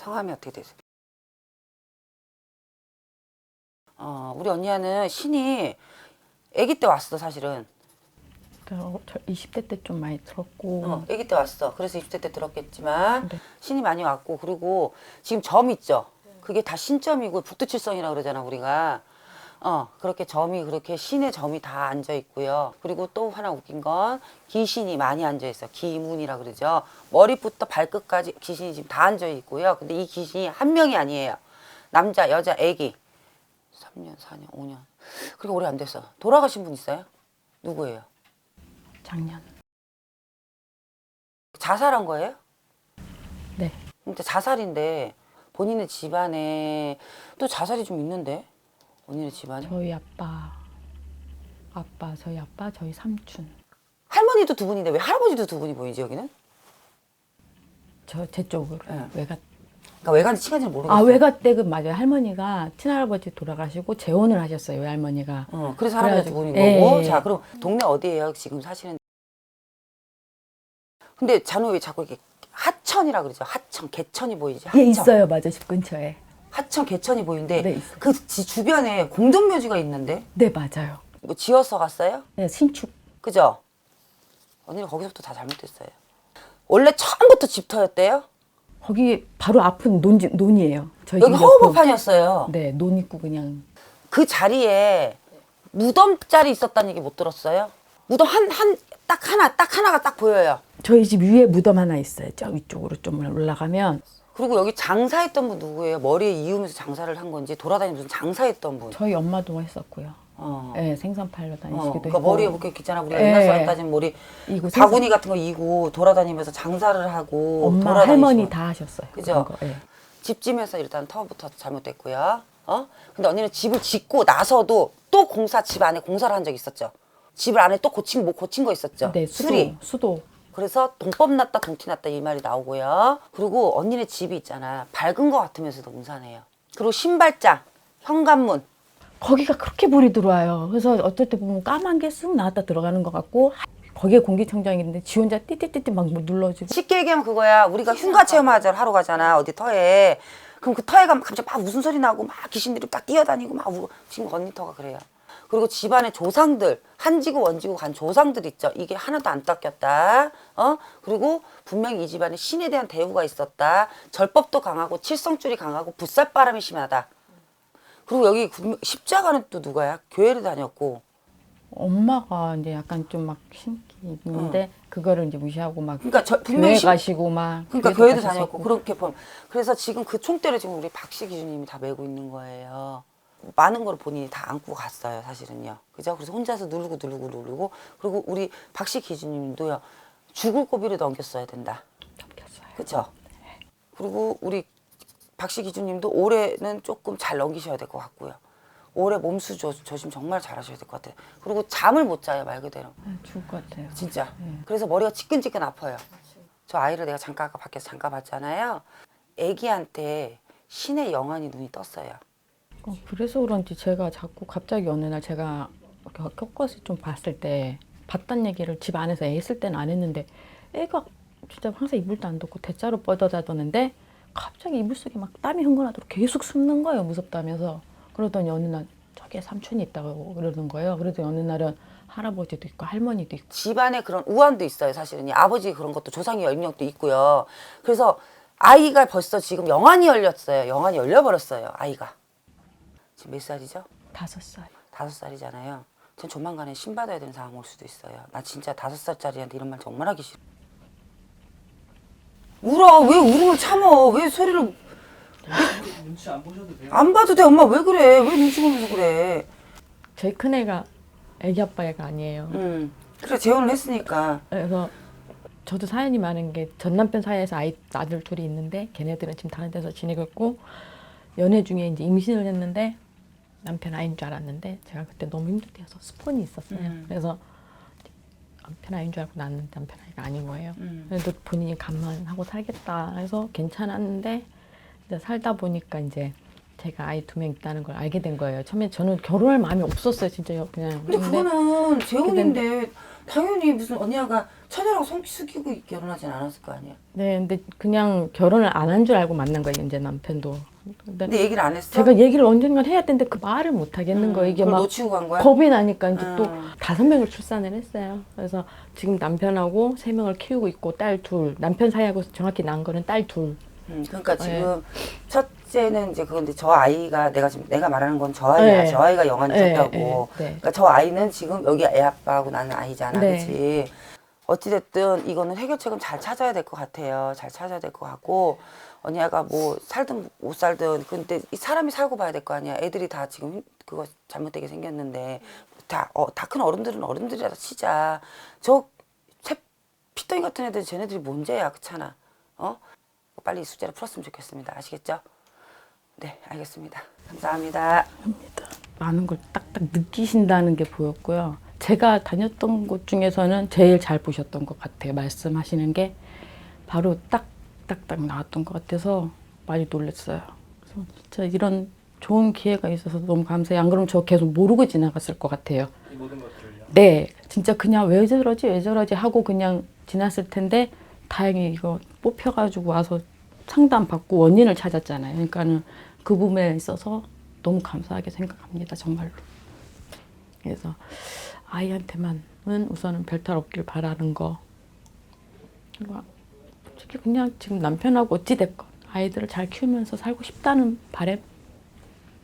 성함이 어떻게 되세요? 어, 우리 언니는 신이 아기 때 왔어, 사실은. 저 20대 때 좀 많이 들었고 어, 아기 때 왔어. 그래서 20대 때 들었겠지만 네. 신이 많이 왔고 그리고 지금 점 있죠. 그게 다 신점이고 북두칠성이라 그러잖아 우리가. 어 그렇게 점이 그렇게 신의 점이 다 앉아 있고요. 그리고 또 하나 웃긴 건 귀신이 많이 앉아 있어. 기문이라 그러죠. 머리부터 발끝까지 귀신이 지금 다 앉아 있고요. 근데 이 귀신이 한 명이 아니에요. 남자, 여자, 아기. 3년, 4년, 5년. 그렇게 오래 안 됐어. 돌아가신 분 있어요? 누구예요? 작년 자살한 거예요? 네 근데 자살인데 본인의 집안에 또 자살이 좀 있는데 본인의 집안에 저희 아빠 아빠 저희 아빠 저희 삼촌 할머니도 두 분인데 왜 할아버지도 두 분이 보이지 여기는? 저 제 쪽으로 네. 외가 그러니까 왜 간지 친간지 모르겠어. 아 외가 댁은 맞아요 할머니가 친할아버지 돌아가시고 재혼을 하셨어요 외할머니가 어, 그래서 할아버지 두 그래가지고- 분인 예, 거고. 예. 자, 그럼 동네 어디예요? 지금 사시는? 근데 잔호 왜 자꾸 이렇게 하천이라 그러죠? 하천, 개천이 보이지? 하천. 예 있어요 맞아 집 근처에 하천, 개천이 보이는데 네, 있어요. 그 지- 주변에 공동묘지가 있는데 네 맞아요 뭐 지어서 갔어요? 네 신축 그죠? 언니는 거기서부터 다 잘못됐어요. 원래 처음부터 집터였대요? 거기 바로 앞은 논지, 논이에요 저희 여기 집. 허브판이었어요. 네, 논 있고 그냥 그 자리에 무덤 자리 있었다는 얘기 못 들었어요? 무덤 한, 한, 딱 하나, 딱 하나가 딱 보여요. 저희 집 위에 무덤 하나 있어요. 저 위쪽으로 좀 올라가면 그리고 여기 장사했던 분 누구예요? 머리에 이으면서 장사를 한 건지 돌아다니면서 장사했던 분. 저희 엄마도 했었고요. 어. 네, 생선 팔러 어, 다니시기도 그러니까 했고. 머리에 이렇게 있잖아. 우리가 예. 옛날 사람 따지면 머리 이고 바구니 같은 거 이고 돌아다니면서 장사를 하고 엄마 돌아다니시고. 할머니 다 하셨어요. 그죠? 그런 거, 예. 집짐에서 일단 터부터 잘못됐고요. 어? 근데 언니는 집을 짓고 나서도 또 공사 집 안에 공사를 한 적 있었죠. 집을 안에 또 고친 뭐 고친 거 있었죠. 네, 수도, 수리. 수도. 그래서 동법 났다 동티 났다 이 말이 나오고요. 그리고 언니네 집이 있잖아. 밝은 거 같으면서도 음산해요. 그리고 신발장, 현관문. 거기가 그렇게 불이 들어와요. 그래서 어떨 때 보면 까만 게 쑥 나왔다 들어가는 것 같고 거기에 공기청정기 있는데 지 혼자 띠띠띠띠 막뭐 눌러주고 쉽게 얘기하면 그거야. 우리가 흉가 체험하자 하러 가잖아. 어디 터에. 그럼 그 터에 가면 갑자기 막 무슨 소리 나고 막 귀신들이 막 뛰어다니고 막 우고. 지금 언니 터가 그래요. 그리고 집안에 조상들, 한지고 원지고 간 조상들 있죠. 이게 하나도 안 닦였다. 어? 그리고 분명히 이 집안에 신에 대한 대우가 있었다. 절법도 강하고 칠성줄이 강하고 붓살바람이 심하다. 그리고 여기 분- 십자가는 또 누가야? 교회를 다녔고. 엄마가 이제 약간 좀 막 신기 있는데 그거를 이제 무시하고 막 그러니까 저 교회 분명히 십- 가시고 막 그러니까 교회도. 다녔고 그렇게 보면 그래서 지금 그 총대를 지금 우리 박씨 기준님이 다 메고 있는 거예요. 많은 걸 본인이 다 안고 갔어요, 사실은요. 그죠? 그래서 혼자서 누르고 누르고 누르고 그리고 우리 박씨 기준님도요. 죽을 고비를 넘겼어야 된다. 접겼어요. 그죠? 그리고 우리 박씨 기준님도 올해는 조금 잘 넘기셔야 될 것 같고요. 올해 몸수 조, 조심 정말 잘하셔야 될 것 같아요. 그리고 잠을 못 자요, 말 그대로. 네, 죽을 것 같아요. 진짜. 네. 그래서 머리가 지끈지끈 아파요. 저 아이를 내가 잠깐 아까 밖에서 잠깐 봤잖아요. 아기한테 신의 영안이 눈이 떴어요. 어, 그래서 그런지 제가 자꾸 갑자기 어느 날 제가 꺾어서 좀 봤을 때 봤단 얘기를 집 안에서 애 있을 때는 안 했는데 애가 진짜 항상 이불도 안 덮고 대자로 뻗어자더는데 갑자기 이불 속에 막 땀이 흥건하도록 계속 숨는 거예요 무섭다면서 그러더니 어느 날 저기에 삼촌이 있다고 그러는 거예요 그래도 어느 날은 할아버지도 있고 할머니도 있고 집안에 그런 우환도 있어요, 사실은. 이 아버지 그런 것도 조상의 영역도 있고요. 그래서 아이가 벌써 지금 영안이 열렸어요. 영안이 열려버렸어요, 아이가. 지금 몇 살이죠? 다섯 살 다섯 살이잖아요. 전 조만간에 신 받아야 되는 상황 올 수도 있어요. 나 진짜 다섯 살짜리한테 이런 말 정말 하기 싫어. 울어. 왜 울음을 참어? 왜 소리를 눈치 안 보셔도 돼요. 안 봐도 돼? 엄마 왜 그래? 왜 눈치 보면서 그래? 제일 큰 애가 애기 아빠 애가 아니에요 음. 그래 재혼을 했으니까. 그래서 저도 사연이 많은 게 전 남편 사이에서 아이 아들 둘이 있는데 걔네들은 지금 다른 데서 지내고 있고 연애 중에 이제 임신을 했는데 남편 아이인 줄 알았는데 제가 그때 너무 힘들대서 스폰이 있었어요. 음. 그래서 남편 아이인 줄 알고 낳았는데 남편 아이가 아닌 거예요. 음. 그래도 본인이 감안하고 살겠다 해서 괜찮았는데 이제 살다 보니까 이제 제가 아이 두 명 있다는 걸 알게 된 거예요. 처음에 저는 결혼할 마음이 없었어요, 진짜 그냥. 근데 그거는 재혼인데 당연히 무슨 언니가 처녀랑 손 숙이고 결혼하진 않았을 거 아니야. 네, 근데 그냥 결혼을 안 한 줄 알고 만난 거예요, 이제 남편도. 근데 근데 얘기를 안 했어? 제가 얘기를 언젠가 해야 되는데 그 말을 못 하겠는 거예요. 이게 그걸 막 놓치고 간 거야? 겁이 나니까 이제 또 음. 다섯 명을 출산을 했어요. 그래서 지금 남편하고 세 명을 키우고 있고 딸 둘. 남편 사이하고 정확히 난 거는 딸 둘. 음, 그러니까 네. 지금 첫 째는 이제 그건데 저 아이가 내가 지금 내가 말하는 건 저 아이야. 네. 저 아이가 영안이 네, 좋다고. 네, 네. 그러니까 저 아이는 지금 여기 애 아빠하고 나는 아이잖아, 네. 그렇지? 어찌됐든 이거는 해결책은 잘 찾아야 될 것 같아요. 잘 찾아야 될 것 같고 언니가 뭐 살든 못 살든 근데 이 사람이 살고 봐야 될 거 아니야. 애들이 다 지금 힘- 그거 잘못되게 생겼는데 다 어, 다 큰 어른들은 어른들이라도 치자. 저새 피덩이 같은 애들 쟤네들이 뭔 죄야, 그렇잖아. 어? 빨리 이 숙제를 풀었으면 좋겠습니다. 아시겠죠? 네, 알겠습니다. 감사합니다. 많은 걸 딱딱 느끼신다는 게 보였고요. 제가 다녔던 곳 중에서는 제일 잘 보셨던 것 같아요. 말씀하시는 게 바로 딱딱딱 나왔던 것 같아서 많이 놀랐어요. 그래서 진짜 이런 좋은 기회가 있어서 너무 감사해요. 안 그러면 저 계속 모르고 지나갔을 것 같아요. 이 모든 것들을요. 네, 진짜 그냥 왜 저러지 왜 저러지 하고 그냥 지났을 텐데 다행히 이거 뽑혀가지고 와서 상담 받고 원인을 찾았잖아요. 그러니까는 그 부분에 있어서 너무 감사하게 생각합니다, 정말로. 그래서 아이한테만은 우선은 별탈 없길 바라는 거. 그리고 그냥 지금 남편하고 어찌 됐건 아이들을 잘 키우면서 살고 싶다는 바람